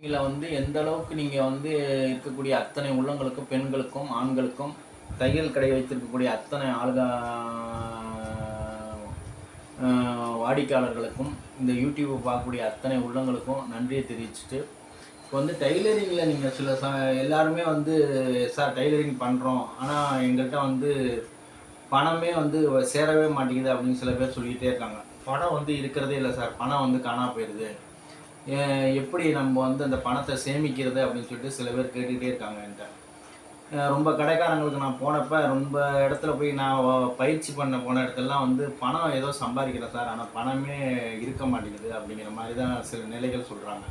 இதில் வந்து எந்த அளவுக்கு நீங்கள் வந்து இருக்கக்கூடிய அத்தனை உள்ளங்களுக்கும் பெண்களுக்கும் ஆண்களுக்கும் தையல் கடை வைத்திருக்கக்கூடிய அத்தனை ஆளுக வாடிக்கையாளர்களுக்கும் இந்த யூடியூப்பை பார்க்கக்கூடிய அத்தனை உள்ளங்களுக்கும் நன்றியை தெரிவிச்சுட்டு இப்போ வந்து டைலரிங்கில் நீங்கள் சில ச எல்லாருமே வந்து சார் டைலரிங் பண்ணுறோம் ஆனால் எங்கள்கிட்ட வந்து பணமே வந்து சேரவே மாட்டேங்குது அப்படின்னு சில பேர் சொல்லிகிட்டே இருக்காங்க. பணம் வந்து இருக்கிறதே இல்லை சார். பணம் வந்து காணா போயிடுது எப்படி நம்ம வந்து அந்த பணத்தை சேமிக்கிறது அப்படின்னு சொல்லிட்டு சில பேர் கேட்டுக்கிட்டே இருக்காங்க என்கிட்ட. ரொம்ப கடைக்காரங்களுக்கு நான் போனப்போ ரொம்ப இடத்துல போய் நான் பயிற்சி பண்ண போன இடத்துலலாம் வந்து பணம் ஏதோ சம்பாதிக்கிறேன் சார். ஆனால் பணமே இருக்க மாட்டேங்குது அப்படிங்கிற மாதிரி தான் சில நிலைகள் சொல்கிறாங்க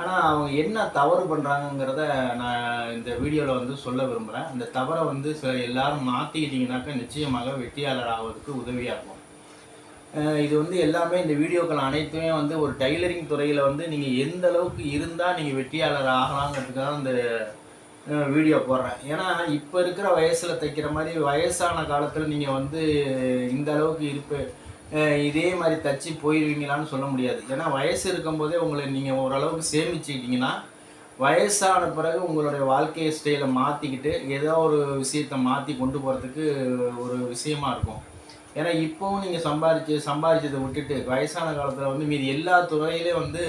ஆனால் அவங்க என்ன தவறு பண்ணுறாங்கங்கிறத நான் இந்த வீடியோவில் வந்து சொல்ல விரும்புகிறேன் இந்த தவறை வந்து சில எல்லாரும் மாற்றிக்கிட்டிங்கனாக்கா நிச்சயமாக வெற்றியாளர் ஆவதற்கு உதவியாக இருக்கும். இது வந்து எல்லாமே இந்த வீடியோக்கள் அனைத்துமே வந்து ஒரு டைலரிங் துறையில் வந்து நீங்கள் எந்த அளவுக்கு இருந்தால் நீங்கள் வெற்றியாளர் ஆகலாங்கிறதுக்காக இந்த வீடியோ போடுறேன். ஏன்னா இப்போ இருக்கிற வயசில் தைக்கிற மாதிரி வயசான காலத்தில் நீங்கள் வந்து இந்த அளவுக்கு இருப்பு இதே மாதிரி தச்சு போயிடுவீங்களான்னு சொல்ல முடியாது. ஏன்னா வயசு இருக்கும்போதே உங்களை நீங்கள் ஓரளவுக்கு சேமிச்சுக்கிட்டீங்கன்னா வயசான பிறகு உங்களுடைய வாழ்க்கை ஸ்டைலை மாற்றிக்கிட்டு ஏதோ ஒரு விஷயத்தை மாற்றி கொண்டு போகிறதுக்கு ஒரு விஷயமா இருக்கும். ஏன்னா இப்போவும் நீங்கள் சம்பாரிச்சு சம்பாரிச்சதை விட்டுட்டு வயசான காலத்தில் வந்து மீதி எல்லா துறையிலையும் வந்து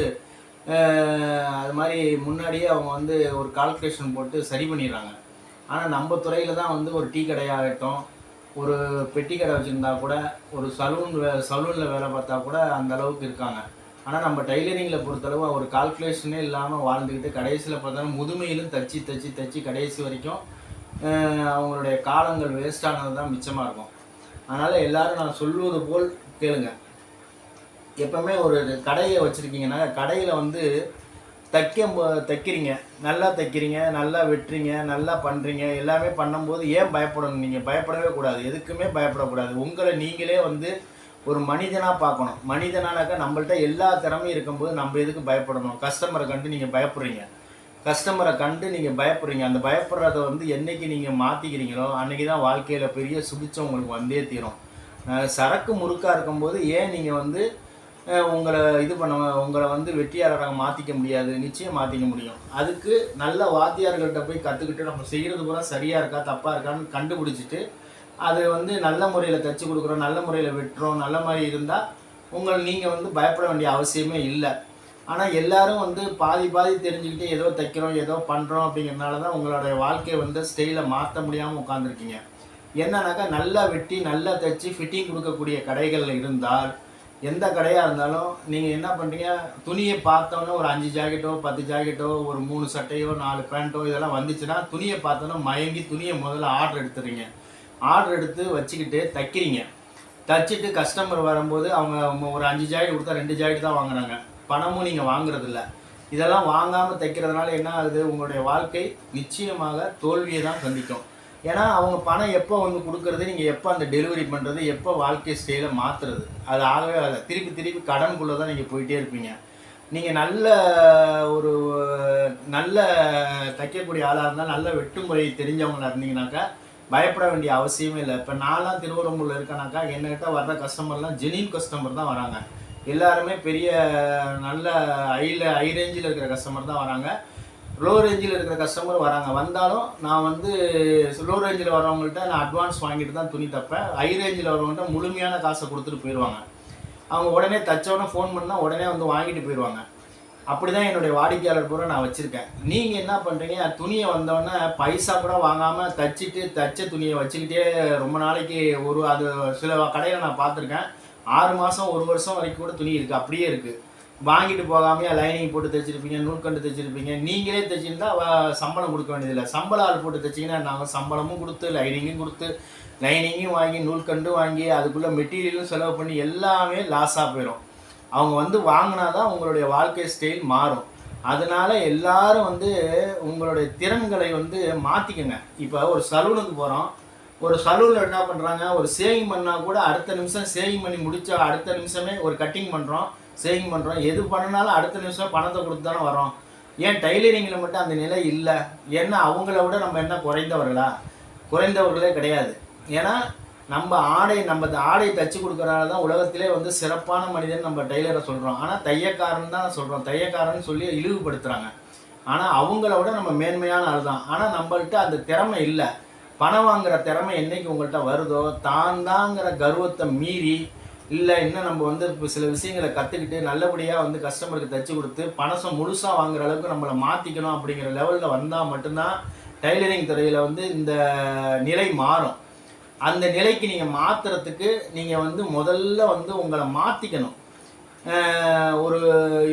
அது மாதிரி முன்னாடியே அவங்க வந்து ஒரு கால்குலேஷன் போட்டு சரி பண்ணிடுறாங்க. ஆனால் நம்ம துறையில் தான் வந்து ஒரு டீ கடையாகட்டும் ஒரு பெட்டி கடை வச்சுருந்தா கூட ஒரு சலூன் வே சலூனில் வேலை பார்த்தா கூட அந்த அளவுக்கு இருக்காங்க. ஆனால் நம்ம டைலரிங்கில் பொறுத்தளவு ஒரு கால்குலேஷனே இல்லாமல் வாழ்ந்துக்கிட்டு கடைசியில் பார்த்தோன்னா முதுமையிலும் தச்சு தச்சு தச்சு கடைசி வரைக்கும் அவங்களுடைய காலங்கள் வேஸ்டானது தான் மிச்சமாக இருக்கும். அதனால் எல்லாரும் நான் சொல்வது போல் கேளுங்க. எப்பவுமே ஒரு கடையை வச்சுருக்கீங்கன்னா கடையில் வந்து தைக்க தைக்கிறீங்க. நல்லா தைக்கிறீங்க நல்லா வெட்டுறீங்க நல்லா பண்ணுறீங்க எல்லாமே பண்ணும்போது ஏன் பயப்படணும்? நீங்கள் பயப்படவே கூடாது. எதுக்குமே பயப்படக்கூடாது. உங்களை நீங்களே வந்து ஒரு மனிதனாக பார்க்கணும். மனிதனானாக்கா நம்மள்ட்ட எல்லா திறமையும் இருக்கும்போது நம்ம எதுக்கு பயப்படணும்? கஸ்டமரை கண்டு நீங்கள் பயப்படுறீங்க. கஸ்டமரை கண்டு நீங்கள் பயப்படுறீங்க. அந்த பயப்படுறத வந்து என்னைக்கு நீங்கள் மாற்றிக்கிறீங்களோ அன்னைக்கு தான் வாழ்க்கையில் பெரிய சுபிச்சம் உங்களுக்கு வந்தே தீரும். சரக்கு முறுக்காக இருக்கும்போது ஏன் நீங்கள் வந்து உங்களை இது பண்ண உங்களை வந்து வெற்றியாளராக மாற்றிக்க முடியாது நிச்சயம் மாற்றிக்க முடியும். அதுக்கு நல்ல வாத்தியார்கள்ட்ட போய் கற்றுக்கிட்டு நம்ம செய்கிறது பூரா சரியாக இருக்கா தப்பாக இருக்கான்னு கண்டுபிடிச்சிட்டு அது வந்து நல்ல முறையில் தைச்சி கொடுக்குறோம் நல்ல முறையில் வெட்டுறோம் நல்ல மாதிரி இருந்தால் உங்களை நீங்கள் வந்து பயப்பட வேண்டிய அவசியமே இல்லை. ஆனால் எல்லாரும் வந்து பாதி பாதி தெரிஞ்சுக்கிட்டு ஏதோ தைக்கிறோம் ஏதோ பண்ணுறோம் அப்படிங்கிறனால தான் உங்களுடைய வாழ்க்கையை வந்து ஸ்டைலை மாற்ற முடியாமல் உட்காந்துருக்கீங்க என்னன்னாக்கா நல்லா வெட்டி நல்லா தைச்சி ஃபிட்டிங் கொடுக்கக்கூடிய கடைகள் இருந்தால் எந்த கடையாக இருந்தாலும் நீங்கள் என்ன பண்ணுறீங்க துணியை பார்த்தோன்னே ஒரு அஞ்சு ஜாக்கெட்டோ பத்து ஜாக்கெட்டோ ஒரு மூணு சட்டையோ நாலு பேண்ட்டோ இதெல்லாம் வந்துச்சுன்னா துணியை பார்த்தோன்னா மயங்கி துணியை முதல்ல ஆர்டர் எடுத்துறீங்க ஆர்டர் எடுத்து வச்சுக்கிட்டு தைக்கிறீங்க. தைச்சிட்டு கஸ்டமர் வரும்போது அவங்க ஒரு அஞ்சு ஜாக்கெட் கொடுத்தா ரெண்டு ஜாக்கெட் தான் வாங்குறாங்க. பணமும் நீங்கள் வாங்குறதில்ல. இதெல்லாம் வாங்காமல் தைக்கிறதுனால என்ன ஆகுது? உங்களுடைய வாழ்க்கை நிச்சயமாக தோல்வியை தான் சந்திக்கும். ஏன்னா அவங்க பணம் எப்போ வந்து கொடுக்கறது? நீங்கள் எப்போ அந்த டெலிவரி பண்ணுறது எப்போ வாழ்க்கை ஸ்டைலை மாற்றுறது அது ஆகவே ஆகல திருப்பி திருப்பி கடனுக்குள்ளே தான் நீங்கள் போயிட்டே இருப்பீங்க. நீங்கள் நல்ல ஒரு நல்ல தைக்கக்கூடிய ஆளாக இருந்தால் நல்ல வெட்டுமுறை தெரிஞ்சவங்களா இருந்தீங்கன்னாக்கா பயப்பட வேண்டிய அவசியமே இல்லை. இப்போ நான்லாம் திருவரம்பூரில் இருக்கேனாக்கா என்கிட்ட வர்ற கஸ்டமர்லாம் ஜெனின் கஸ்டமர் தான் வராங்க. எல்லாருமே பெரிய நல்ல ஹைல ஹை ரேஞ்சில் இருக்கிற கஸ்டமர் தான் வராங்க. லோ ரேஞ்சில் இருக்கிற கஸ்டமர் வராங்க. வந்தாலும் நான் வந்து லோ ரேஞ்சில் வரவங்கள்ட்ட நான் அட்வான்ஸ் வாங்கிட்டு தான் துணி தைப்பேன். ஹை ரேஞ்சில் வரவங்கள்ட்ட முழுமையான காசை கொடுத்துட்டு போயிடுவாங்க அவங்க உடனே தச்சோடனே ஃபோன் பண்ணால் உடனே வந்து வாங்கிட்டு போயிடுவாங்க அப்படி தான் என்னுடைய வாடிக்கையாளர் பூரா நான் வச்சுருக்கேன். நீங்கள் என்ன பண்ணுறீங்க துணியை வந்தோடனே பைசா கூட வாங்காமல் தச்சிட்டு தச்ச துணியை வச்சுக்கிட்டே ரொம்ப நாளைக்கு ஒரு அது சில கடையில் நான் பார்த்துருக்கேன். ஆறு மாதம் ஒரு வருஷம் வரைக்கும் கூட துணி இருக்குது அப்படியே இருக்குது வாங்கிட்டு போகாமையே லைனிங் போட்டு தைச்சிருப்பீங்க நூற்கண்டு தைச்சிருப்பீங்க. நீங்களே தைச்சிருந்தா சம்பளம் கொடுக்க வேண்டியதில்லை. சம்பள ஆள் போட்டு தைச்சிங்கன்னா நாங்கள் சம்பளமும் கொடுத்து லைனிங்கும் கொடுத்து லைனிங்கும் வாங்கி நூல்கண்டு வாங்கி அதுக்குள்ளே மெட்டீரியலும் செலவு பண்ணி எல்லாமே லாஸாக போயிடும் அவங்க வந்து வாங்கினா தான் உங்களுடைய வாழ்க்கை ஸ்டைல் மாறும். அதனால் எல்லாரும் வந்து உங்களுடைய திறன்களை வந்து மாற்றிக்கங்க இப்போ ஒரு சலூனுக்கு போகிறோம் ஒரு சலூனில் என்ன பண்ணுறாங்க ஒரு சேவிங் பண்ணால் கூட அடுத்த நிமிஷம் சேவிங் பண்ணி முடித்தா அடுத்த நிமிஷமே ஒரு கட்டிங் பண்ணுறோம் சேவிங் பண்ணுறோம் எது பண்ணினாலும் அடுத்த நிமிஷம் பணத்தை கொடுத்து தானே வரோம் ஏன் டைலரிங்கில் மட்டும் அந்த நிலை இல்லை? ஏன்னா அவங்கள விட நம்ம என்ன குறைந்தவர்களா? குறைந்தவர்களே கிடையாது. ஏன்னா நம்ம ஆடை நம்ம ஆடை தச்சு கொடுக்குறனால தான் உலகத்திலே வந்து சிறப்பான மனிதன் நம்ம டெய்லரை சொல்கிறோம் ஆனால் தையக்காரன் தான் சொல்கிறோம் தையக்காரன் சொல்லி இழிவுபடுத்துகிறாங்க ஆனால் அவங்கள விட நம்ம மேன்மையான ஆள் தான். ஆனால் நம்மள்கிட்ட அந்த திறமை இல்லை. பணம் வாங்குற திறமை என்னைக்கு உங்கள்கிட்ட வருதோ தான் தாங்கிற கர்வத்தை மீறி இல்லை இன்னும் நம்ம வந்து இப்போ சில விஷயங்களை கற்றுக்கிட்டு நல்லபடியாக வந்து கஸ்டமருக்கு தச்சு கொடுத்து பணசம் முழுசாக வாங்குற அளவுக்கு நம்மளை மாற்றிக்கணும் அப்படிங்கிற லெவலில் வந்தால் மட்டும்தான் டைலரிங் துறையில் வந்து இந்த நிலை மாறும். அந்த நிலைக்கு நீங்கள் மாற்றுறதுக்கு நீங்கள் வந்து முதல்ல வந்து உங்களை மாற்றிக்கணும் ஒரு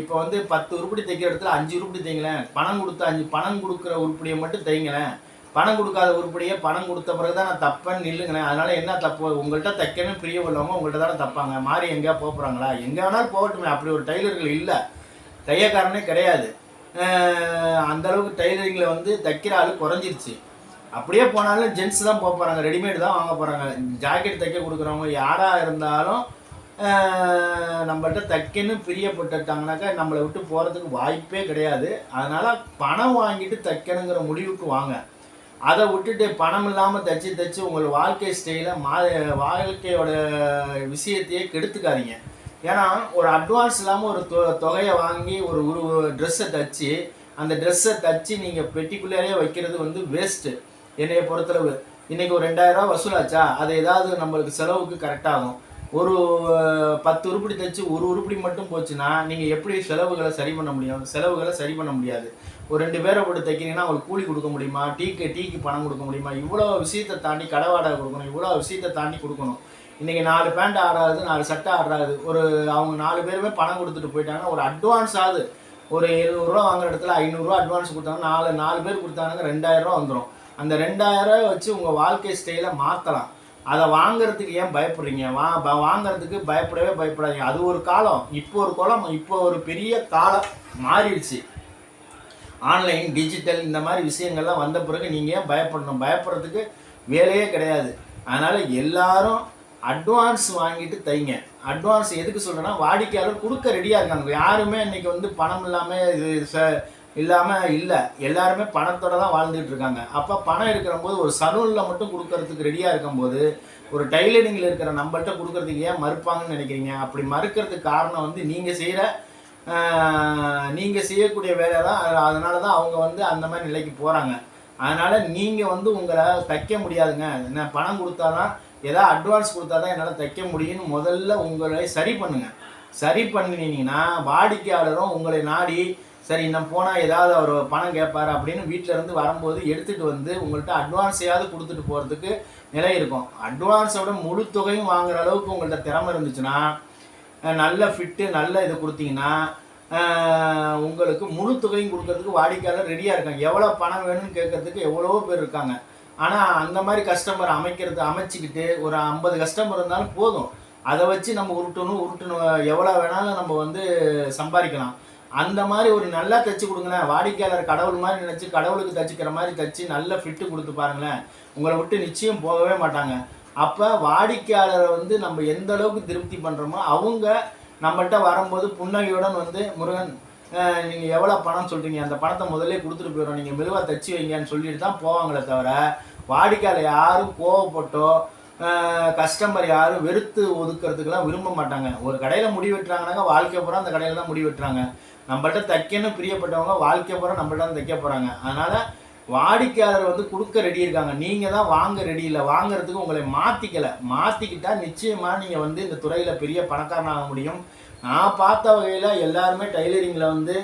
இப்போ வந்து பத்து உருப்படி தைக்கிற இடத்துல அஞ்சு உருப்படி தைங்களேன். பணம் கொடுத்து அஞ்சு பணம் கொடுக்குற உருப்படியை மட்டும் தைங்களேன். பணம் கொடுக்காத உருப்படியே பணம் கொடுத்த பிறகு தான் நான் தப்பேன்னு நில்லுங்கண்ணே அதனால என்ன தப்பு? உங்கள்கிட்ட தைக்கணும் பிரிய உள்ளவங்க உங்கள்கிட்ட தானே தப்பாங்க. மாறி எங்கேயா போகிறாங்களா எங்கே வேணாலும் போகட்டுமே. அப்படி ஒரு டைலர்கள் இல்லை. தையக்காரனே கிடையாது. அந்தளவுக்கு அந்த அளவுக்கு டைலரிங்கில் வந்து தைக்கிற ஆள் குறைஞ்சிருச்சு. அப்படியே போனாலும் ஜென்ஸ் தான் போக போகிறாங்க ரெடிமேடு தான் வாங்க போகிறாங்க ஜாக்கெட் தைக்க கொடுக்குறவங்க யாராக இருந்தாலும் நம்மள்கிட்ட தைக்கன்னு பிரியப்பட்டுட்டாங்கனாக்கா நம்மளை விட்டு போகிறதுக்கு வாய்ப்பே கிடையாது. அதனால் பணம் வாங்கிட்டு தைக்கணுங்கிற முடிவுக்கு வாங்க. அதை விட்டுட்டு பணம் இல்லாமல் தச்சு தச்சு உங்கள் வாழ்க்கை ஸ்டைலை மா வாழ்க்கையோட விஷயத்தையே கெடுத்துக்காதீங்க. ஏன்னா ஒரு அட்வான்ஸ் இல்லாமல் ஒரு தொ தொகையை வாங்கி ஒரு ஒரு ட்ரெஸ்ஸை தைச்சி அந்த ட்ரெஸ்ஸை தச்சு நீங்கள் பெட்டிக்குள்ளேயே வைக்கிறது வந்து வேஸ்ட்டு என்னைய பொறுத்தளவு. இன்றைக்கி ஒரு ரெண்டாயிரரூவா வசூலாச்சா? அது ஏதாவது நம்மளுக்கு செலவுக்கு கரெக்டாகும் ஒரு பத்து உருப்படி தைச்சு ஒரு உருப்படி மட்டும் போச்சுன்னா நீங்கள் எப்படி செலவுகளை சரி பண்ண முடியும்? செலவுகளை சரி பண்ண முடியாது. ஒரு ரெண்டு பேரை போட்டு தைக்கிறீங்கன்னா அவங்களுக்கு கூலி கொடுக்க முடியுமா? டீக்கு டீக்கு பணம் கொடுக்க முடியுமா? இவ்வளோ விஷயத்தை தாண்டி கடை வாடகை கொடுக்கணும். இவ்வளோ விஷயத்தை தாண்டி கொடுக்கணும். இன்றைக்கி நாலு பேண்ட் ஆடாது நாலு சட்டை ஆடுறாது. ஒரு அவங்க நாலு பேருமே பணம் கொடுத்துட்டு போயிட்டாங்கன்னா ஒரு அட்வான்ஸ் ஆகுது. ஒரு எழுநூறுரூவா வாங்குற இடத்துல ஐநூறுரூவா அட்வான்ஸ் கொடுத்தாங்க நாலு நாலு பேர் கொடுத்தாங்க ரெண்டாயிரரூவா வந்துடும் அந்த ரெண்டாயிரரூவா வச்சு உங்கள் வாழ்க்கை ஸ்டைலை மாற்றலாம் அதை வாங்குறதுக்கு ஏன் பயப்படுறீங்க? வா ப- வாங்குறதுக்கு பயப்படவே பயப்படாதீங்க. அது ஒரு காலம். இப்போ ஒரு குளம் இப்போ ஒரு பெரிய காலம் மாறிடுச்சு. ஆன்லைன் டிஜிட்டல் இந்த மாதிரி விஷயங்கள்லாம் வந்த பிறகு நீங்கள் ஏன் பயப்படணும்? பயப்படுறதுக்கு வேலையே கிடையாது. அதனால் எல்லாரும் அட்வான்ஸ் வாங்கிட்டு தைங்க. அட்வான்ஸ் எதுக்கு சொல்கிறேன்னா வாடிக்கையாளர் கொடுக்க ரெடியாக இருக்காங்க. யாருமே இன்றைக்கி வந்து பணம் இல்லாமல் இது ச இல்லாமல் இல்லை. எல்லாருமே பணத்தோட தான் வாழ்ந்துட்டு இருக்காங்க. அப்போ பணம் இருக்கிற போது ஒரு சலூனில் மட்டும் கொடுக்கறதுக்கு ரெடியாக இருக்கும்போது ஒரு டைலரிங்கில் இருக்கிற நம்மள்கிட்ட கொடுக்கறதுக்கு ஏன் மறுப்பாங்கன்னு நினைக்கிறீங்க? அப்படி மறுக்கிறதுக்கு காரணம் வந்து நீங்கள் செய்கிற நீங்கள் செய்யக்கூடிய வேலை தான் அதனால தான் அவங்க வந்து அந்த மாதிரி நிலைக்கு போகிறாங்க அதனால் நீங்கள் வந்து உங்களை தைக்க முடியாதுங்க. என்ன பணம் கொடுத்தா தான் ஏதாவது அட்வான்ஸ் கொடுத்தா தான் என்னால் தைக்க முடியும்னு முதல்ல உங்களை சரி பண்ணுங்கள் சரி பண்ணினீங்கன்னா வாடிக்கையாளரும் உங்களை நாடி சரி நம்ம போனால் ஏதாவது அவர் பணம் கேட்பார் அப்படின்னு வீட்டில் இருந்து வரும்போது எடுத்துகிட்டு வந்து உங்கள்கிட்ட அட்வான்ஸையாவது கொடுத்துட்டு போகிறதுக்கு நிலை இருக்கும். அட்வான்ஸோட முழு தொகையும் வாங்குற அளவுக்கு உங்கள்கிட்ட திறமை இருந்துச்சுன்னா நல்ல ஃபிட்டு நல்ல இது கொடுத்தீங்கன்னா உங்களுக்கு முழு தொகையும் கொடுக்கறதுக்கு வாடிக்கையாளர் ரெடியாக இருக்காங்க. எவ்வளோ பணம் வேணும்னு கேட்கறதுக்கு எவ்வளவோ பேர் இருக்காங்க. ஆனால் அந்த மாதிரி கஸ்டமர் அமைக்கிறது அமைச்சிக்கிட்டு ஒரு ஐம்பது கஸ்டமர் இருந்தாலும் போதும். அதை வச்சு நம்ம உருட்டணும் உருட்டணும். எவ்வளோ வேணாலும் நம்ம வந்து சம்பாதிக்கலாம். அந்த மாதிரி ஒரு நல்லா தைச்சி கொடுங்களேன். வாடிக்கையாளர் கடவுள் மாதிரி நினச்சி கடவுளுக்கு தச்சுக்கிற மாதிரி தச்சு நல்ல ஃபிட்டு கொடுத்து பாருங்களேன். உங்களை விட்டு நிச்சயம் போகவே மாட்டாங்க. அப்போ வாடிக்கையாளரை வந்து நம்ம எந்த அளவுக்கு திருப்தி பண்ணுறோமோ அவங்க நம்மள்கிட்ட வரும்போது புன்னகையுடன் வந்து முருகன் நீங்கள் எவ்வளோ பணம் சொல்கிறீங்க அந்த பணத்தை முதல்ல கொடுத்துட்டு போயிடும் நீங்கள் மெதுவாக தச்சு வைங்கன்னு சொல்லிட்டு தான் போவாங்களே தவிர வாடிக்கையாளர் யாரும் கோவப்பட்டோ கஸ்டமர் யாரும் வெறுத்து ஒதுக்கிறதுக்கெல்லாம் விரும்ப மாட்டாங்க. ஒரு கடையில் முடி வெட்டுறாங்கனாக்கா வாழ்க்கை பூரா அந்த கடையில் தான் முடி வெட்டுறாங்க. நம்மள்ட்ட தைக்கணும் பிரியப்பட்டவங்க வாழ்க்கை பூரா நம்மள்ட்ட தான் தைக்க போகிறாங்க அதனால் வாடிக்கையாளர் வந்து கொடுக்க ரெடி இருக்காங்க. நீங்கள் தான் வாங்க ரெடி இல்லை. வாங்குறதுக்கு உங்களை மாற்றிக்கலை மாற்றிக்கிட்டால் நிச்சயமாக நீங்கள் வந்து இந்த துறையில் பெரிய பணக்காரனாக முடியும். நான் பார்த்த வகையில் எல்லாருமே டைலரிங்கில் வந்து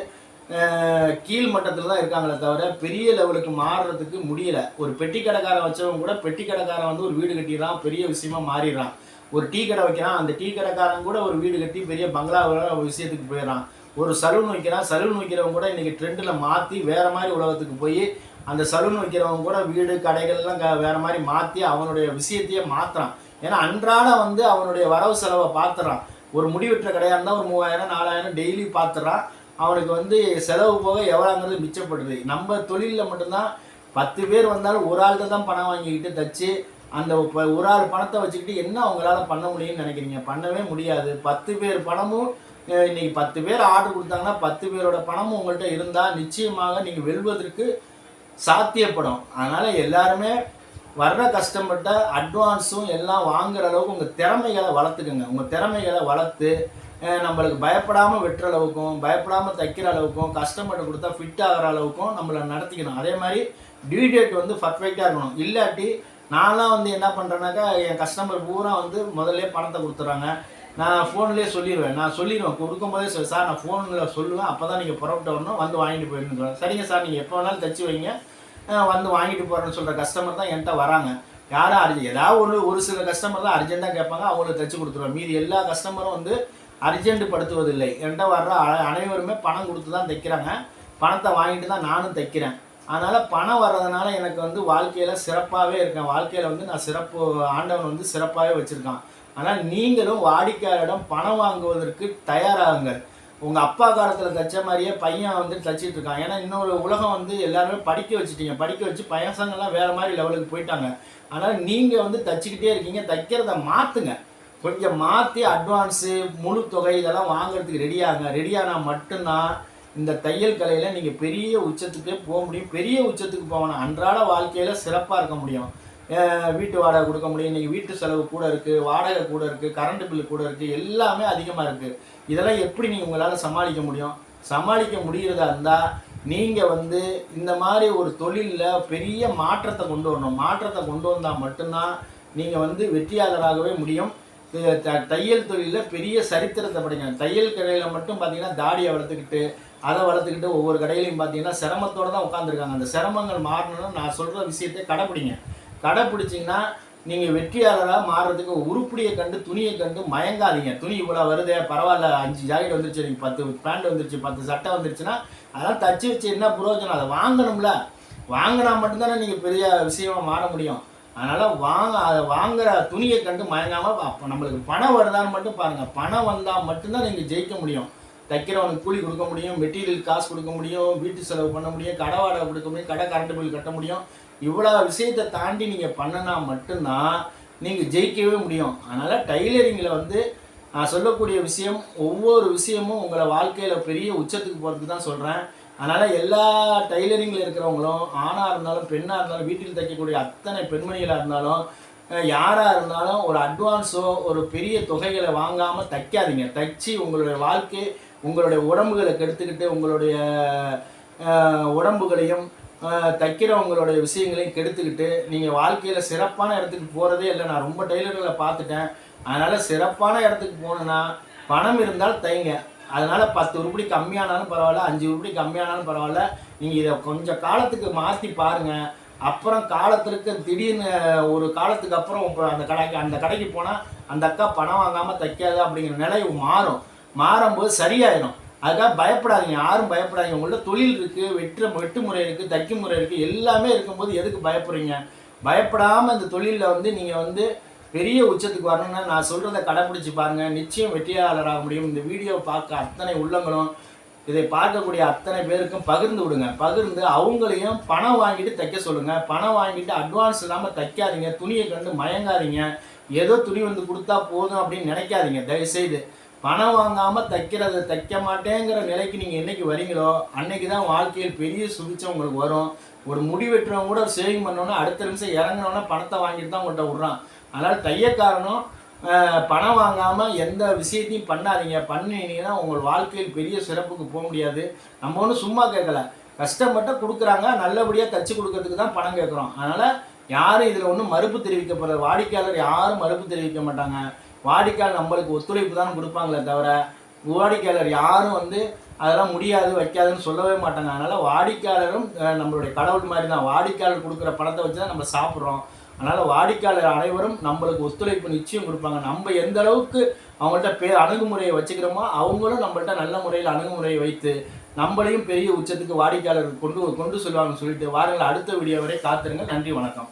கீழ் மட்டத்தில் தான் இருக்காங்களே தவிர பெரிய லெவலுக்கு மாறுறதுக்கு முடியல. ஒரு பெட்டி கடைக்காரன் வச்சவங்க கூட பெட்டி கடைக்காரன் வந்து ஒரு வீடு கட்டிடுறான். பெரிய விஷயமா மாறிடுறான். ஒரு டீ கடை வைக்கிறான். அந்த டீ கடைக்காரன் கூட ஒரு வீடு கட்டி பெரிய பங்களாவில் ஒரு விஷயத்துக்கு போயிடுறான். ஒரு சலூன் வைக்கிறான். சலூன் வைக்கிறவங்க கூட இன்னைக்கு ட்ரெண்டில் மாற்றி வேற மாதிரி உலகத்துக்கு போய் அந்த சலூன் வைக்கிறவங்க கூட வீடு கடைகள்லாம் க- வேற மாதிரி மாற்றி அவனுடைய விஷயத்தையே மாற்றுறான் ஏன்னா அன்றாட வந்து அவனுடைய வரவு செலவை பார்த்துறான் ஒரு முடிவெற்ற கடையாக இருந்தால் ஒரு மூவாயிரம் நாலாயிரம் டெய்லி பார்த்துறான் அவனுக்கு வந்து செலவு போக எவ்வளோங்கிறது மிச்சப்படுது. நம்ம தொழிலில் மட்டும்தான் பத்து பேர் வந்தாலும் ஒரு ஆள்கிட்ட தான் பணம் வாங்கிக்கிட்டு தச்சு அந்த ப- ஒரு ஆள் பணத்தை வச்சுக்கிட்டு என்ன அவங்களால பண்ண முடியும்னு நினைக்கிறீங்க? பண்ணவே முடியாது. பத்து பேர் பணமும் இன்னைக்கு பத்து பேர் ஆர்டர் கொடுத்தாங்கன்னா பத்து பேரோட பணமும் உங்கள்கிட்ட இருந்தால் நிச்சயமாக நீங்கள் வெல்வதற்கு சாத்தியப்படும். அதனால் எல்லாருமே வர்ற கஷ்டப்பட்ட அட்வான்ஸும் எல்லாம் வாங்குற அளவுக்கு உங்கள் திறமைகளை வளர்த்துக்குங்க. உங்கள் திறமைகளை வளர்த்து நம்மளுக்கு பயப்படாமல் வெட்டுற அளவுக்கும் பயப்படாமல் தைக்கிற அளவுக்கும் கஸ்டமர்கிட்ட கொடுத்தா ஃபிட் ஆகிற அளவுக்கும் நம்மளை நடத்திக்கணும். அதே மாதிரி டியூ டேட் வந்து பர்ஃபெக்டாக இருக்கணும். இல்லாட்டி நான்லாம் வந்து என்ன பண்ணுறேன்னாக்கா என் கஸ்டமர் பூரா வந்து முதல்ல பணத்தை கொடுத்துட்றாங்க. நான் ஃபோன்லேயே சொல்லிடுவேன் நான் சொல்லிடுவேன் கொடுக்கும்போதே சொல்லு சார் நான் ஃபோனில் சொல்லுவேன். அப்போ தான் நீங்கள் புறப்பட்டு வரணும். வந்து வாங்கிட்டு போயிடணும் சரிங்க சார் நீங்கள் எப்போ வேணாலும் தச்சு வைங்க. வந்து வாங்கிட்டு போகிறேன்னு சொல்கிற கஸ்டமர் தான் என்கிட்ட வராங்க. யாரும் அர்ஜென்ட் ஏதாவது ஒரு ஒரு சில கஸ்டமர் தான் அர்ஜென்ட்டாக கேட்பாங்க. அவங்களுக்கு தச்சு கொடுத்துருவேன். மீதி எல்லா கஸ்டமரும் வந்து அர்ஜென்ட் படுத்துவதில்லை. என்கிட்ட வர்ற அ- அனைவருமே பணம் கொடுத்து தான் தைக்கிறாங்க. பணத்தை வாங்கிட்டு தான் நானும் தைக்கிறேன். அதனால் பணம் வர்றதுனால எனக்கு வந்து வாழ்க்கையில் சிறப்பாகவே இருக்கேன். வாழ்க்கையில் வந்து நான் சிறப்பு ஆண்டவன் வந்து சிறப்பாகவே வச்சுருக்கான். ஆனால் நீங்களும் வாடிக்கையாளரிடம் பணம் வாங்குவதற்கு தயாராகுங்கள். உங்கள் அப்பா காலத்தில் தைச்ச மாதிரியே பையன் வந்து தச்சிட்டு இருக்கான். ஏன்னா இன்னொரு உலகம் வந்து எல்லாருமே படிக்க வச்சுட்டீங்க. படிக்க வச்சு பையன்சங்கெல்லாம் வேறு மாதிரி லெவலுக்கு போயிட்டாங்க. ஆனால் நீங்கள் வந்து தச்சுக்கிட்டே இருக்கீங்க. தைக்கிறத மாற்றுங்க கொஞ்சம் மாற்றி அட்வான்ஸு முழு தொகை இதெல்லாம் வாங்குறதுக்கு ரெடியாகுங்க ரெடியானால் மட்டும்தான் இந்த தையல் கலையில் நீங்கள் பெரிய உச்சத்துக்கே போக முடியும். பெரிய உச்சத்துக்கு போகணும். அன்றாட வாழ்க்கையில் சிறப்பாக இருக்க முடியும். வீட்டு வாடகை கொடுக்க முடியும். இன்றைக்கி வீட்டு செலவு கூட இருக்குது வாடகை கூட இருக்குது கரண்ட் பில்லு கூட இருக்குது எல்லாமே அதிகமாக இருக்குது இதெல்லாம் எப்படி நீங்கள் உங்களால் சமாளிக்க முடியும்? சமாளிக்க முடிகிறதா இருந்தால் நீங்கள் வந்து இந்த மாதிரி ஒரு தொழிலில் பெரிய மாற்றத்தை கொண்டு வரணும். மாற்றத்தை கொண்டு வந்தால் மட்டும்தான் நீங்கள் வந்து வெற்றியாளராகவே முடியும். தையல் தொழிலில் பெரிய சரித்திரத்தை படிங்க. தையல் கடையில் மட்டும் பார்த்தீங்கன்னா தாடியை வளர்த்துக்கிட்டு அதை வளர்த்துக்கிட்டு ஒவ்வொரு கடையிலையும் பார்த்தீங்கன்னா சிரமத்தோடு தான் உட்காந்துருக்காங்க அந்த சிரமங்கள் மாறணும்னு நான் சொல்கிற விஷயத்தை கடைப்பிடிங்க. கடைப்பிடிச்சிங்கன்னா நீங்கள் வெற்றியாளராக மாறுறதுக்கு உருப்படியை கண்டு துணியை கண்டு மயங்காதீங்க. துணி இவ்வளோ வருதே பரவாயில்ல அஞ்சு ஜாக்கெட் வந்துருச்சு நீங்கள் பத்து பேண்ட் வந்துருச்சு பத்து சட்டை வந்துருச்சுன்னா அதெல்லாம் தச்சு வச்சு என்ன பிரயோஜனம் அதை வாங்கணும்ல. வாங்கினா மட்டும்தானே நீங்கள் பெரிய விஷயமா மாற முடியும். அதனால் வாங்க அதை வாங்குற துணியை கண்டு மயங்காமல் அப்போ நம்மளுக்கு பணம் வருதான்னு மட்டும் பாருங்கள் பணம் வந்தால் மட்டும்தான் நீங்கள் ஜெயிக்க முடியும். தைக்கிறவனுக்கு கூலி கொடுக்க முடியும் மெட்டீரியல் காசு கொடுக்க முடியும் வீட்டு செலவு பண்ண முடியும் கடை வாடகை கொடுக்க முடியும் கடை கரண்ட் பில் கட்ட முடியும். இவ்வளோ விஷயத்தை தாண்டி நீங்கள் பண்ணனா மட்டும்தான் நீங்கள் ஜெயிக்கவே முடியும். அதனால் டைலரிங்கில் வந்து நான் சொல்லக்கூடிய விஷயம் ஒவ்வொரு விஷயமும் உங்களை வாழ்க்கையில் பெரிய உச்சத்துக்கு போகிறதுக்கு தான் சொல்கிறேன் அதனால் எல்லா டைலரிங்கில் இருக்கிறவங்களும் ஆணாக இருந்தாலும் பெண்ணாக இருந்தாலும் வீட்டில் தைக்கக்கூடிய அத்தனை பெண்மணிகளாக இருந்தாலும் யாராக இருந்தாலும் ஒரு அட்வான்ஸோ ஒரு பெரிய தொகைகளை வாங்காமல் தைக்காதீங்க. தைச்சி உங்களுடைய வாழ்க்கை உங்களுடைய உடம்புகளை கெடுத்துக்கிட்டு உங்களுடைய உடம்புகளையும் தைக்கிறவங்களுடைய விஷயங்களையும் கெடுத்துக்கிட்டு நீங்கள் வாழ்க்கையில் சிறப்பான இடத்துக்கு போகிறதே இல்லை. நான் ரொம்ப டெய்லர்களை பார்த்துட்டேன். அதனால் சிறப்பான இடத்துக்கு போகணுன்னா பணம் இருந்தால் தைங்க. அதனால் பத்து உருப்படி கம்மியானாலும் பரவாயில்ல அஞ்சு உருப்படி கம்மியானாலும் பரவாயில்ல. நீங்கள் இதை கொஞ்சம் காலத்துக்கு மாற்றி பாருங்கள் அப்புறம் காலத்திற்கு திடீர்னு ஒரு காலத்துக்கு அப்புறம் அந்த கடைக்கு அந்த கடைக்கு போனால் அந்த அக்கா பணம் வாங்காமல் தைக்காது அப்படிங்கிற நிலை மாறும். மாறும்போது சரியாயிடும் அதுக்காக பயப்படாதீங்க. யாரும் பயப்படாதீங்க. உங்கள்ட்ட தொழில் இருக்குது வெற்ற வெட்டு முறை இருக்குது தைக்கும் முறை இருக்குது எல்லாமே இருக்கும்போது எதுக்கு பயப்படுறீங்க? பயப்படாமல் இந்த தொழிலில் வந்து நீங்கள் வந்து பெரிய உச்சத்துக்கு வரணும்னா நான் சொல்கிறத கடைப்பிடிச்சி பாருங்கள் நிச்சயம் வெற்றியாளராக முடியும். இந்த வீடியோவை பார்க்க அத்தனை உள்ளங்களும் இதை பார்க்கக்கூடிய அத்தனை பேருக்கும் பகிர்ந்து விடுங்க. பகிர்ந்து அவங்களையும் பணம் வாங்கிட்டு தைக்க சொல்லுங்கள் பணம் வாங்கிட்டு அட்வான்ஸ் இல்லாமல் தைக்காதீங்க. துணியை கண்டு மயங்காதீங்க. ஏதோ துணி வந்து கொடுத்தா போதும் அப்படின்னு நினைக்காதீங்க. தயவுசெய்து. பணம் வாங்காமல் தைக்கிறத தைக்க மாட்டேங்கிற நிலைக்கு நீங்கள் என்றைக்கு வரீங்களோ அன்னைக்கு தான் வாழ்க்கையில் பெரிய சுபிச்சம் உங்களுக்கு வரும். ஒரு முடி வெட்டுறவங்க கூட சேவிங் பண்ணோன்னா அடுத்த நிமிஷம் இறங்கினோன்னா பணத்தை வாங்கிட்டு தான் உங்கள்கிட்ட விட்றான். அதனால் தையக்காரனும் பணம் வாங்காமல் எந்த விஷயத்தையும் பண்ணாதீங்க. பண்ணினீங்கன்னா உங்கள் வாழ்க்கையில் பெரிய சிறப்புக்கு போக முடியாது. நம்ம ஒன்றும் சும்மா கேட்கல. கஷ்டப்பட்ட கொடுக்குறாங்க நல்லபடியாக தச்சு கொடுக்கறதுக்கு தான் பணம் கேட்குறோம். அதனால் யாரும் இதில் ஒன்றும் மறுப்பு தெரிவிக்கப்படுற வாடிக்கையாளர் யாரும் மறுப்பு தெரிவிக்க மாட்டாங்க. வாடிக்கையாளர் நம்மளுக்கு ஒத்துழைப்பு தான் கொடுப்பாங்களே தவிர வாடிக்கையாளர் யாரும் வந்து அதெல்லாம் முடியாது வைக்காதுன்னு சொல்லவே மாட்டாங்க. அதனால் வாடிக்கையாளரும் நம்மளுடைய கடவுள் மாதிரி தான். வாடிக்கையாளர் கொடுக்குற பணத்தை வச்சு தான் நம்ம சாப்பிட்றோம். அதனால் வாடிக்கையாளர் அனைவரும் நம்மளுக்கு ஒத்துழைப்பு நிச்சயம் கொடுப்பாங்க. நம்ம எந்த அளவுக்கு அவங்கள்ட்ட பே அணுகுமுறையை வச்சுக்கிறோமோ அவங்களும் நம்மள்ட்ட நல்ல முறையில் அணுகுமுறையை வைத்து நம்மளையும் பெரிய உச்சத்துக்கு வாடிக்கையாளர் கொண்டு கொண்டு சொல்லுவாங்கன்னு சொல்லிட்டு வாருங்கள். அடுத்த வீடியோ வரை காத்துருங்க நன்றி வணக்கம்.